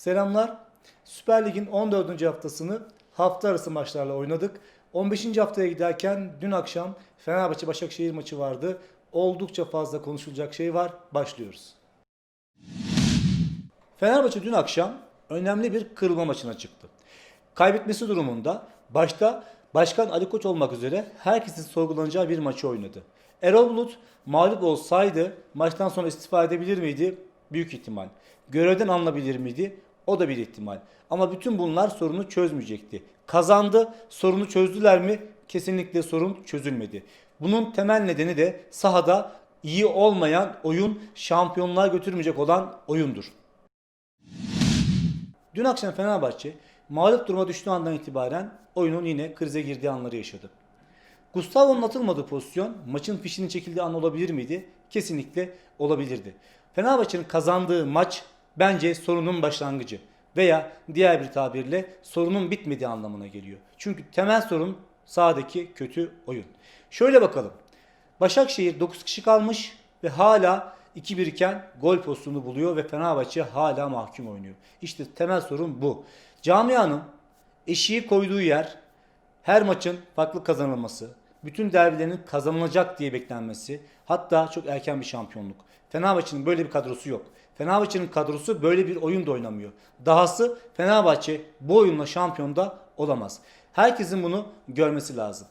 Selamlar. Süper Lig'in 14. haftasını hafta arası maçlarla oynadık. 15. haftaya giderken dün akşam Fenerbahçe Başakşehir maçı vardı. Oldukça fazla konuşulacak şey var. Başlıyoruz. Fenerbahçe dün akşam önemli bir kırılma maçına çıktı. Kaybetmesi durumunda başta Başkan Ali Koç olmak üzere herkesin sorgulanacağı bir maçı oynadı. Erol Bulut mağlup olsaydı maçtan sonra istifa edebilir miydi? Büyük ihtimal. Görevden alınabilir miydi? O da bir ihtimal. Ama bütün bunlar sorunu çözmeyecekti. Kazandı, sorunu çözdüler mi? Kesinlikle sorun çözülmedi. Bunun temel nedeni de sahada iyi olmayan oyun şampiyonluğa götürmeyecek olan oyundur. Dün akşam Fenerbahçe mağlup duruma düştüğü andan itibaren oyunun yine krize girdiği anları yaşadı. Gustavo'nun atılmadığı pozisyon maçın fişinin çekildiği an olabilir miydi? Kesinlikle olabilirdi. Fenerbahçe'nin kazandığı maç bence sorunun başlangıcı veya diğer bir tabirle sorunun bitmediği anlamına geliyor. Çünkü temel sorun sahadaki kötü oyun. Şöyle bakalım. Başakşehir 9 kişi kalmış ve hala 2-1 iken gol pozisyonu buluyor ve Fenerbahçe hala mahkum oynuyor. İşte temel sorun bu. Camianın eşiği koyduğu yer her maçın farklı kazanılması, bütün derbilerin kazanılacak diye beklenmesi, hatta çok erken bir şampiyonluk. Fenerbahçe'nin böyle bir kadrosu yok. Fenerbahçe'nin kadrosu böyle bir oyun da oynamıyor. Dahası Fenerbahçe bu oyunla şampiyon da olamaz. Herkesin bunu görmesi lazım.